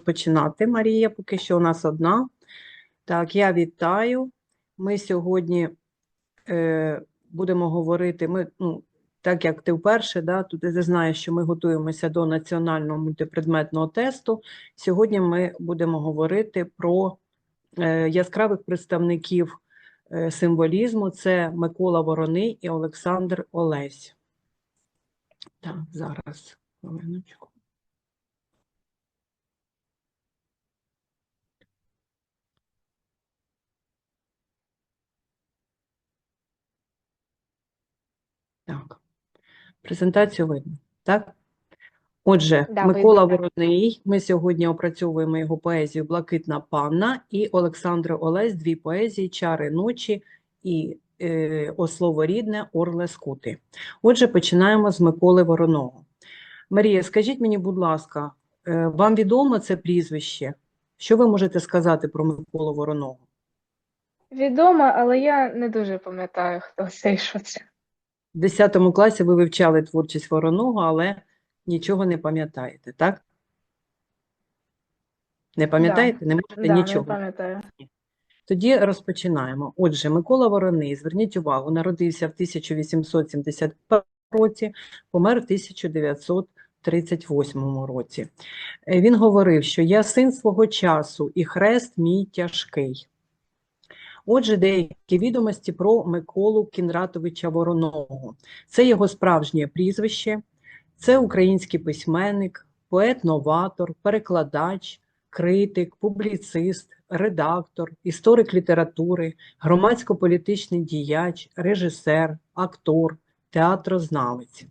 розпочинати. Марія, поки що у нас одна. Так, я вітаю. Ми сьогодні е, будемо говорити. Ми, ну, так як ти вперше, да, тут ти знаєш, що ми готуємося до національного мультипредметного тесту. Сьогодні ми будемо говорити про е, яскравих представників е, символізму. Це Микола Вороний і Олександр Олесь. Так, зараз, хвилиночку. Так, презентацію видно, так? Отже, Да, Микола видно, так. Вороний, ми сьогодні опрацьовуємо його поезію «Блакитна панна» і Олександр Олесь, дві поезії «Чари ночі» і е, «О слово рідне, Орле скути». Отже, починаємо з Миколи Вороного. Марія, скажіть мені, будь ласка, е, вам відомо це прізвище? Що ви можете сказати про Миколу Вороного? Відомо, але я не дуже пам'ятаю, хто це і що це. В 10 класі ви вивчали творчість Вороного, але нічого не пам'ятаєте, так? Не пам'ятаєте? Не можете Да, не нічого. пам'ятаю. Тоді розпочинаємо. Отже, Микола Вороний, зверніть увагу, народився в 1871 році, помер в 1938 році. Е, Він говорив, що я син свого часу і хрест мій тяжкий. Отже, деякі відомості про Миколу Кінратовича Вороного. Це його справжнє прізвище, це український письменник, поет-новатор, перекладач, критик, публіцист, редактор, історик літератури, громадсько-політичний діяч, режисер, актор, театрознавець.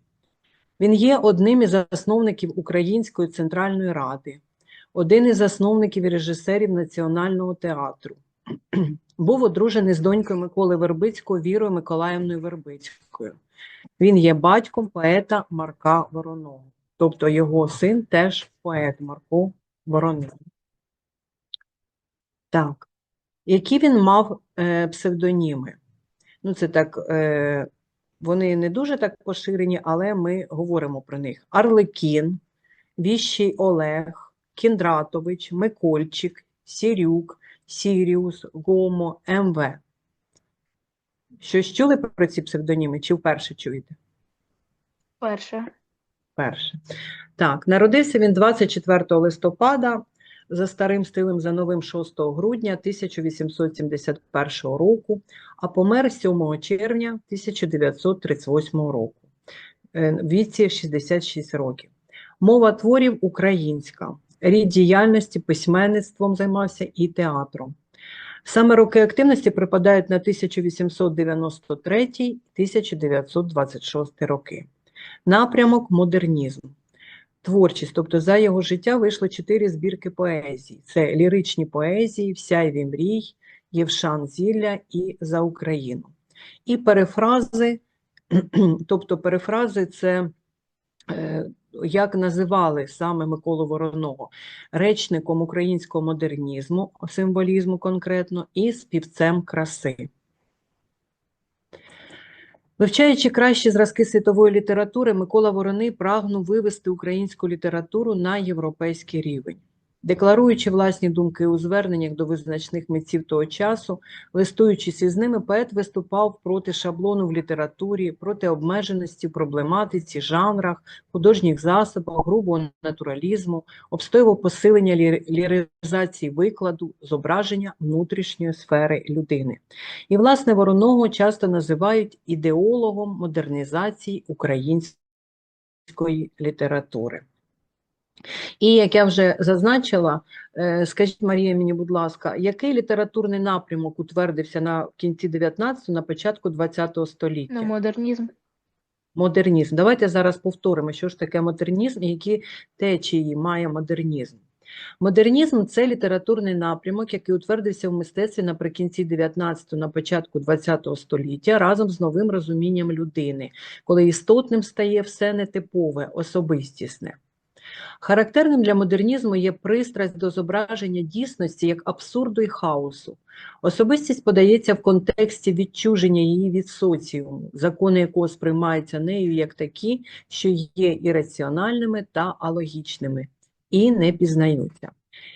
Він є одним із засновників Української центральної ради, один із засновників і режисерів Національного театру. Був одружений з донькою Миколи Вербицького Вірою Миколаївною Вербицькою. Він є батьком поета Марка Вороного. Тобто його син теж поет Марко Вороний. Так. Які він мав е, псевдоніми? Ну, це так, е, вони не дуже так поширені, але ми говоримо про них. Арлекін, Віщий Олег, Кіндратович, Микольчик, Сірюк, Сіріус, Гомо, МВ. Щось чули про ці псевдоніми чи вперше чуєте? Перше. Перше. Так, народився він 24 листопада за старим стилем, за новим 6 грудня 1871 року, а помер 7 червня 1938 року. Е, В віці 66 років. Мова творів українська. Рід діяльності письменництвом займався і театром. Саме роки активності припадають на 1893-1926 роки. Напрямок модернізм. Творчість, тобто за його життя вийшло чотири збірки поезій. Це ліричні поезії, «Всяйві мрій, Євшан Зілля і За Україну. І перефрази, тобто перефрази це е, як називали саме Миколу Вороного речником українського модернізму, символізму конкретно, і співцем краси. Вивчаючи кращі зразки світової літератури, Микола Вороний прагнув вивести українську літературу на європейський рівень. Декларуючи власні думки у зверненнях до визначних митців того часу, листуючись із ними, поет виступав проти шаблону в літературі, проти обмеженості проблематиці, жанрах, художніх засобах, грубого натуралізму, обстоював посилення лі- ліризації викладу, зображення внутрішньої сфери людини. І, власне, Вороного часто називають ідеологом модернізації української літератури. І, як я вже зазначила, е, скажіть, Марія, мені, будь ласка, який літературний напрямок утвердився на кінці 19-го, на початку 20-го століття? Ну, модернізм. Модернізм. Давайте зараз повторимо, що ж таке модернізм і які течії має модернізм. Модернізм – це літературний напрямок, який утвердився в мистецтві наприкінці 19-го, на початку 20-го століття разом з новим розумінням людини, коли істотним стає все нетипове, особистісне. Характерним для модернізму є пристрасть до зображення дійсності як абсурду і хаосу. Особистість подається в контексті відчуження її від соціуму, закони якого сприймаються нею як такі, що є ірраціональними та алогічними, і не пізнаються.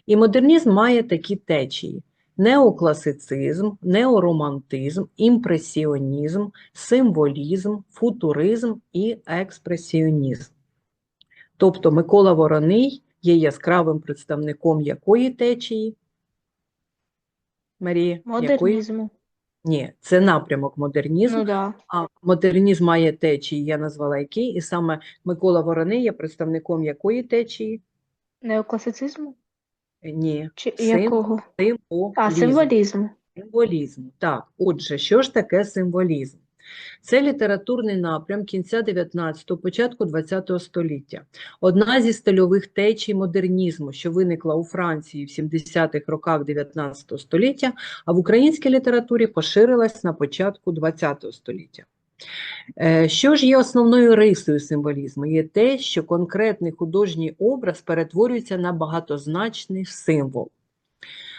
І модернізм має такі течії: неокласицизм, неоромантизм, імпресіонізм, символізм, футуризм і експресіонізм. Тобто Микола Вороний є яскравим представником якої течії? Марія, якої? Модернізму. Ні, це напрямок модернізму. Ну да. А модернізм має течії, я назвала який, і саме Микола Вороний є представником якої течії? Неокласицизму? Ні, Чи Сим- якого? символізму. А, символізму. Символізму. Так, отже, що ж таке символізм? Це літературний напрям кінця 19-го, початку 20-го століття. Одна зі стильових течій модернізму, що виникла у Франції в 70-х роках 19 століття, а в українській літературі поширилась на початку 20-го століття. Е, Що ж є основною рисою символізму? Є те, що конкретний художній образ перетворюється на багатозначний символ.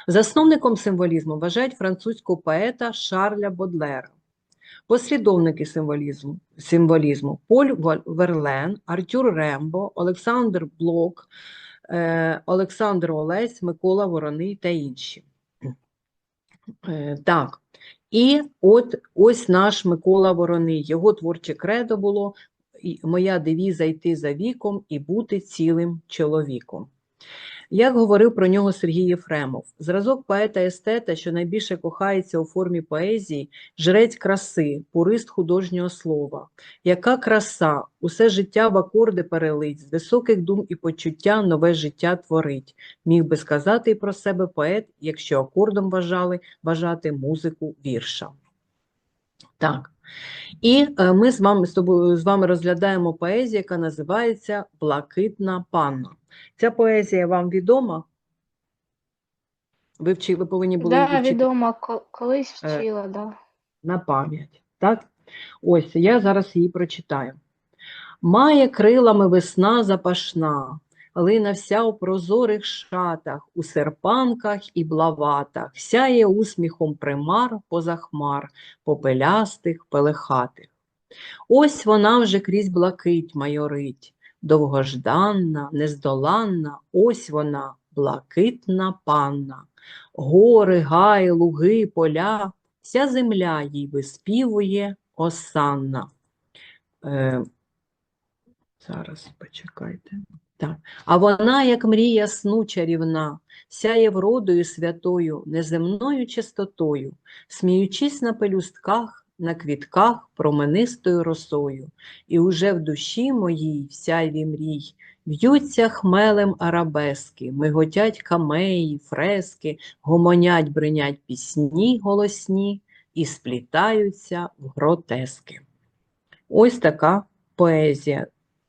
Засновником символізму вважають французького поета Шарля Бодлера. Послідовники символізму, символізму Поль Верлен, Артюр Рембо, Олександр Блок, е, Олександр Олесь, Микола Вороний та інші. Е, Так, і от ось наш Микола Вороний. Його творче кредо було моя девіза йти за віком і бути цілим чоловіком. Як говорив про нього Сергій Єфремов, зразок поета-естета, що найбільше кохається у формі поезії, жрець краси, пурист художнього слова. Яка краса, усе життя в акорди перелить, з високих дум і почуття нове життя творить. Міг би сказати і про себе поет, якщо акордом бажали бажати музику вірша. Так. І е, ми з вами, з тобою, з вами розглядаємо поезію, яка називається Блакитна панна. Ця поезія вам відома? Ви, вчи, ви повинні були Да, вчити ко- колись Е, вчила, да. на пам'ять. Так? Ось, я зараз її прочитаю. Має крилами весна запашна, лина вся у прозорих шатах, у серпанках і блаватах, сяє усміхом примар поза хмар, попелястих, пелехатих. Ось вона вже крізь блакить майорить, довгожданна, нездоланна, ось вона, блакитна панна. Гори, гай, луги, поля, вся земля їй виспівує осанна. Е, зараз почекайте. Так. А вона, як мрія сну чарівна, сяє вродою святою, неземною чистотою, сміючись на пелюстках, на квітках променистою росою, і уже в душі моїй, в сяйві мрій, в'ються хмелем арабески, миготять камеї, фрески, гомонять, бринять пісні голосні і сплітаються в гротески. Ось така поезія,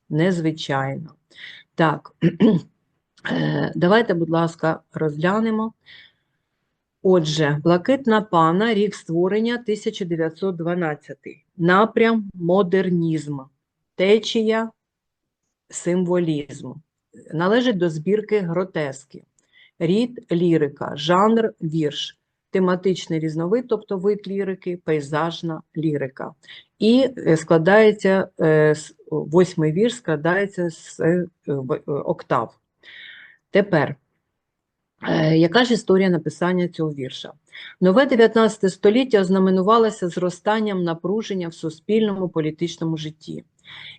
незвичайна. Так, е, давайте, будь ласка, розглянемо. Отже, Блакитна пана, рік створення 1912. Напрям модернізм, течія символізму. Належить до збірки гротески. Рід лірика, жанр вірш, тематичний різновид, тобто вид лірики, пейзажна лірика. І е, складається, е, восьмий вірш складається з е, октав. Тепер, яка ж історія написання цього вірша? Нове 19 століття ознаменувалося зростанням напруження в суспільному політичному житті.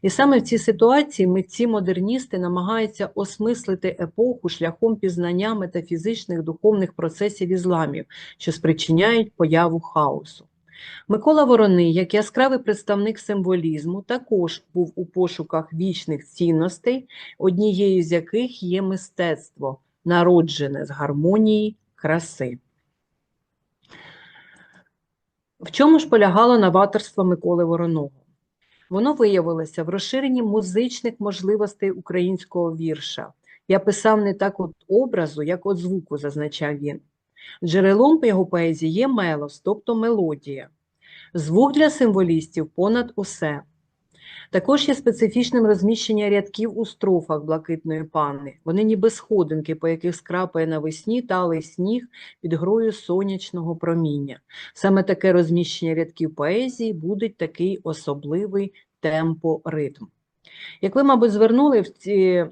І саме в цій ситуації митці-модерністи намагаються осмислити епоху шляхом пізнання метафізичних духовних процесів ізламів, що спричиняють появу хаосу. Микола Вороний, як яскравий представник символізму, також був у пошуках вічних цінностей, однією з яких є мистецтво, народжене з гармонії краси. В чому ж полягало новаторство Миколи Вороного? Воно виявилося в розширенні музичних можливостей українського вірша. Я писав не так от образу, як от звуку, зазначав він. Джерелом його поезії є мелос, тобто мелодія. Звук для символістів понад усе. Також є специфічним розміщення рядків у строфах блакитної панни. Вони ніби сходинки, по яких скрапає навесні талий сніг під грою сонячного проміння. Саме таке розміщення рядків поезії буде такий особливий темпоритм. Як ви, мабуть, звернули в ці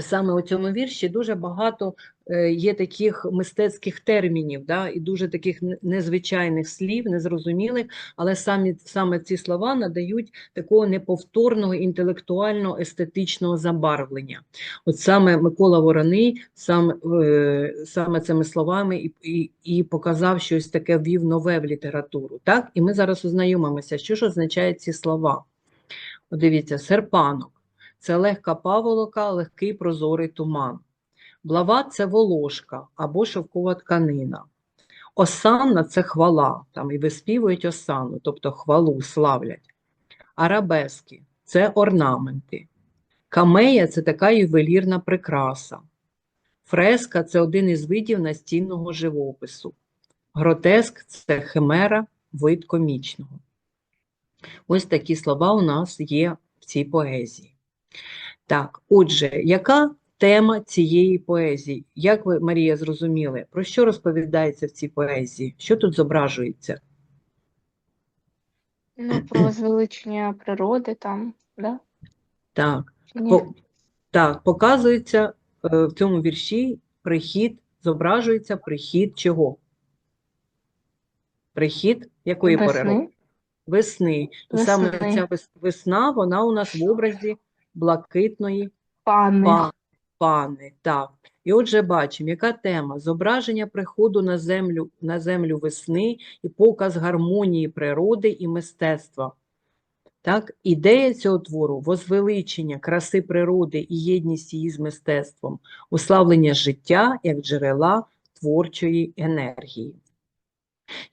саме у цьому вірші дуже багато е, є таких мистецьких термінів, да, і дуже таких незвичайних слів, незрозумілих, але самі, саме ці слова надають такого неповторного інтелектуального естетичного забарвлення. От саме Микола Вороний сам, е, саме цими словами і, і, і показав щось таке, ввів нове в літературу. Так? І ми зараз ознайомимося, що ж означають ці слова. От дивіться, серпанок це легка паволока, легкий прозорий туман. Блават це волошка або шовкова тканина. Осанна це хвала, там і виспівують осанну, тобто хвалу славлять. Арабески це орнаменти. Камея це така ювелірна прикраса. Фреска це один із видів настінного живопису. Гротеск це химера, вид комічного. Ось такі слова у нас є в цій поезії. Так, отже, яка тема цієї поезії? Як ви, Марія, зрозуміли, про що розповідається в цій поезії? Що тут зображується? Ну, про звеличення природи там, да? Так, по, так показується е, в цьому вірші прихід, зображується прихід чого? Прихід якої пори? Весни? Весни. І саме ця весна, вона у нас в образі блакитної Пани. Па- Пани, так. І отже, бачимо, яка тема? Зображення приходу на землю, на землю весни і показ гармонії природи і мистецтва. Так? Ідея цього твору – возвеличення краси природи і єдність її з мистецтвом, уславлення життя як джерела творчої енергії.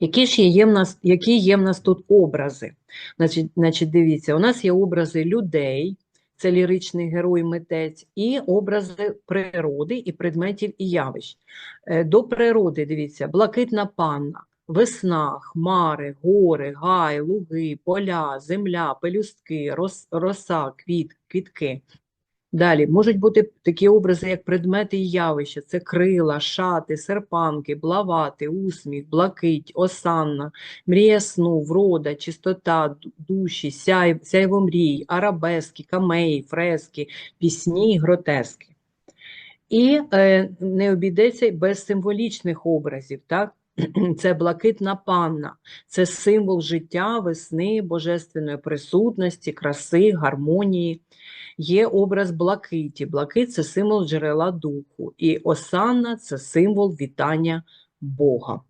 Які ж є в нас, які є в нас тут образи? Значить, значить, дивіться, у нас є образи людей, це ліричний герой митець, і образи природи і предметів і явищ. Е, До природи, дивіться, блакитна панна, весна, хмари, гори, гай, луги, поля, земля, пелюстки, рос, роса, квіт, квітки. Далі можуть бути такі образи, як предмети і явища. Це крила, шати, серпанки, блавати, усміх, блакить, осанна, мрія сну, врода, чистота, душі, сяй, сяйво мрій, арабески, камеї, фрески, пісні, гротески. І е, не обійдеться без символічних образів, так? Це блакитна панна, це символ життя, весни, божественної присутності, краси, гармонії. Є образ блакиті. Блакит це символ джерела духу. І осанна це символ вітання Бога.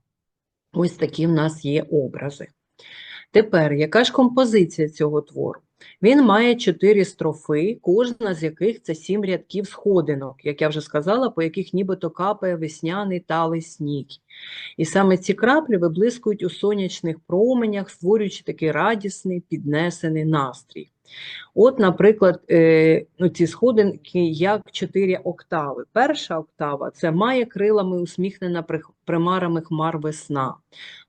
Ось такі в нас є образи. Тепер, яка ж композиція цього твору? Він має чотири строфи, кожна з яких це сім рядків сходинок, як я вже сказала, по яких нібито капає весняний талий сніг. І саме ці краплі виблискують у сонячних променях, створюючи такий радісний, піднесений настрій. От, наприклад, е, ну, ці сходинки як чотири октави. Перша октава це має крилами усміхнена примарами хмар весна.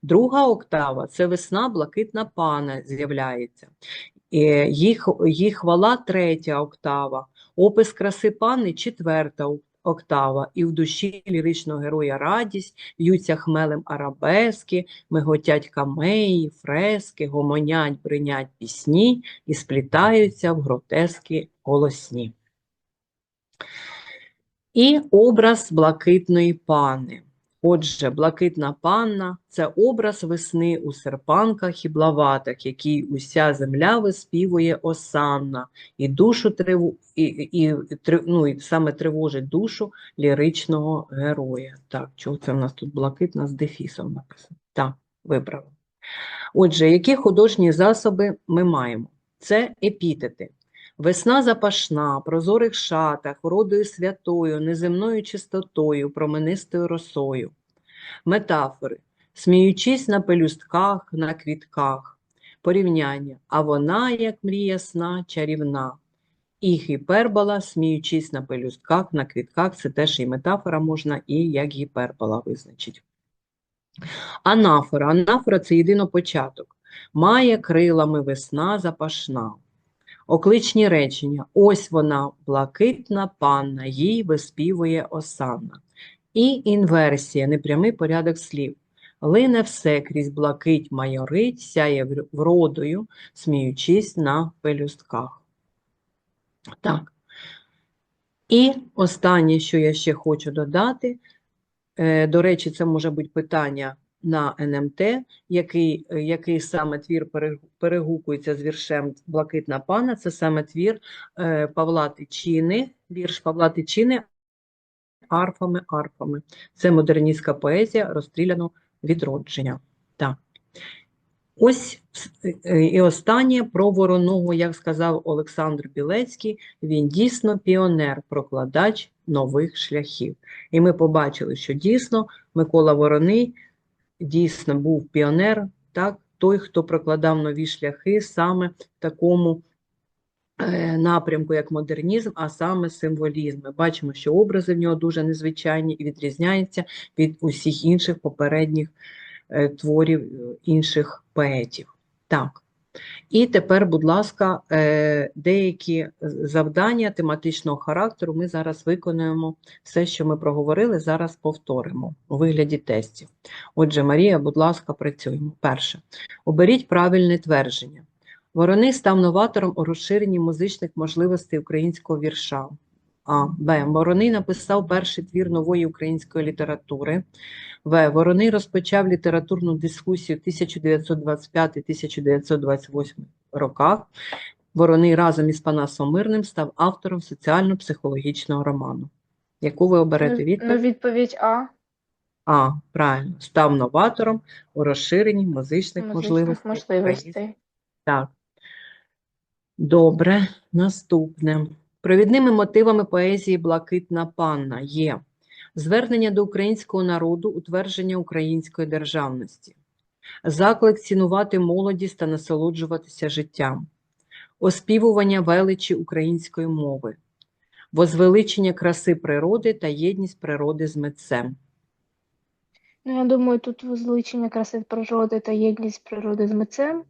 Друга октава це весна, блакитна пана з'являється. Е, Їх, їх хвала третя октава, опис краси пани четверта октава, і в душі ліричного героя радість, в'ються хмелем арабески, миготять камеї, фрески, гомонять, бринять пісні і сплітаються в гротески голосні. І образ блакитної пани. Отже, блакитна панна – це образ весни у серпанках і блаватах, який уся земля виспівує осанна, і душу триву, і, і, ну, і саме тривожить душу ліричного героя. Так, чого це в нас тут блакитна з дефісом написано? Так, виправив. Отже, які художні засоби ми маємо? Це епітети. Весна запашна, прозорих шатах, родою святою, неземною чистотою, променистою росою. Метафори. Сміючись на пелюстках, на квітках. Порівняння. А вона, як мрія сна, чарівна. І гіпербола, сміючись на пелюстках, на квітках, це теж і метафора можна, і як гіпербола визначить. Анафора. Анафора – це єдинопочаток. Має крилами весна запашна. Окличні речення. Ось вона, блакитна панна, їй виспівує осанна. І інверсія, непрямий порядок слів. Лине все крізь блакить майорить, сяє вродою, сміючись на пелюстках. Так. І останнє, що я ще хочу додати, е, до речі, це може бути питання на НМТ, який, е, який саме твір перегукується з віршем Блакитна пана, це саме твір е, Павла Тичини, вірш Павла Тичини арфами, арфами. Це модерністська поезія розстріляно відродження. Так. Ось е, і останнє про вороного, як сказав Олександр Білецький, він дійсно піонер, прокладач нових шляхів. І ми побачили, що дійсно Микола Вороний дійсно був піонер, так, той, хто прокладав нові шляхи саме в такому е, напрямку, як модернізм, а саме символізм. Ми бачимо, що образи в нього дуже незвичайні і відрізняються від усіх інших попередніх е, творів е, інших поетів. Так. І тепер, будь ласка, е, деякі завдання тематичного характеру ми зараз виконуємо. Все, що ми проговорили, зараз повторимо у вигляді тестів. Отже, Марія, будь ласка, працюємо. Перше. Оберіть правильне твердження. Вороний став новатором у розширенні музичних можливостей українського вірша. А. Б. Вороний написав перший твір нової української літератури. В. Вороний розпочав літературну дискусію в 1925-1928 роках. Вороний разом із Панасом Мирним став автором соціально-психологічного роману. Яку ви оберете Ну, відповідь? відповідь А. А, правильно, став новатором у розширенні музичних Музичних можливостей. можливостей. Так. Добре, наступне. Провідними мотивами поезії Блакитна панна є звернення до українського народу, утвердження української державності, заклик цінувати молодість та насолоджуватися життям, оспівування величі української мови, возвеличення краси природи та єдність природи з митцем. Ну, я думаю, тут возвеличення краси природи та єдність природи з митцем,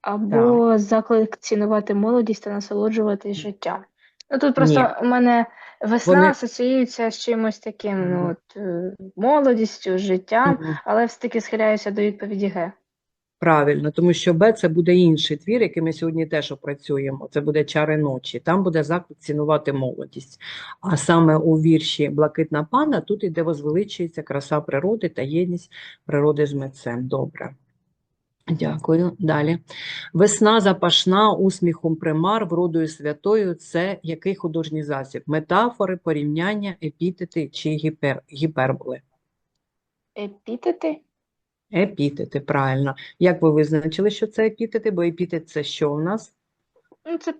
або заклик цінувати молодість та насолоджуватись життям. Ну тут просто Ні. у мене весна Вони- асоціюється з чимось таким, ну от е, молодістю, життям, Мгм. але все-таки схиляюся до відповіді Г. Правильно, тому що Б це буде інший твір, який ми сьогодні теж опрацюємо. Це буде чари ночі. Там буде заклик цінувати молодість. А саме у вірші Блакитна пана тут іде возвеличується краса природи та єдність природи з митцем. Добре. Дякую. Далі. Весна запашна, усміхом примар, вродою святою це який художній засіб? Метафори, порівняння, епітети чи гіпер, гіперболи? Епітети? Епітети, правильно. Як ви визначили, що це епітети? Бо епітет це що у нас? Ну, це,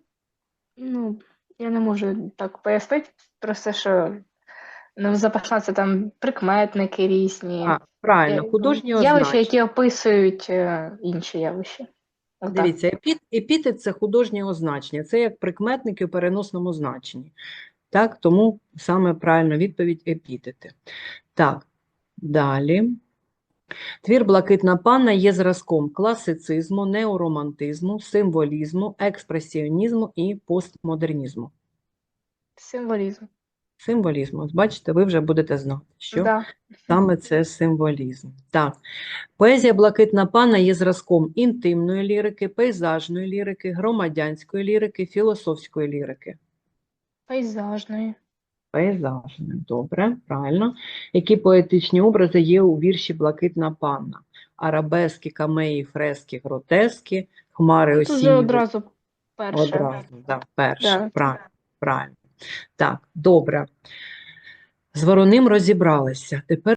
ну, я не можу так пояснити, просто що ну, це там прикметники різні. А, правильно, Е, художні Явища, які описують е, інші явища. Дивіться, епіт, епітет це художні означення, це як прикметники у переносному значенні. Так, тому саме правильно відповідь епітети. Так, далі. Твір Блакитна панна є зразком класицизму, неоромантизму, символізму, експресіонізму і постмодернізму. Символізм. Символізму. От бачите, ви вже будете знати, що Да. Саме це символізм. Так. Поезія Блакитна пана є зразком інтимної лірики, пейзажної лірики, громадянської лірики, філософської лірики. Пейзажної. Пейзажної. Добре, правильно. Які поетичні образи є у вірші Блакитна панна? Арабески, камеї, фрески, гротески, хмари Тут вже одразу перше. Одразу, да, перше, Да. правильно, правильно. Так, добре. З Вороним розібралися. Тепер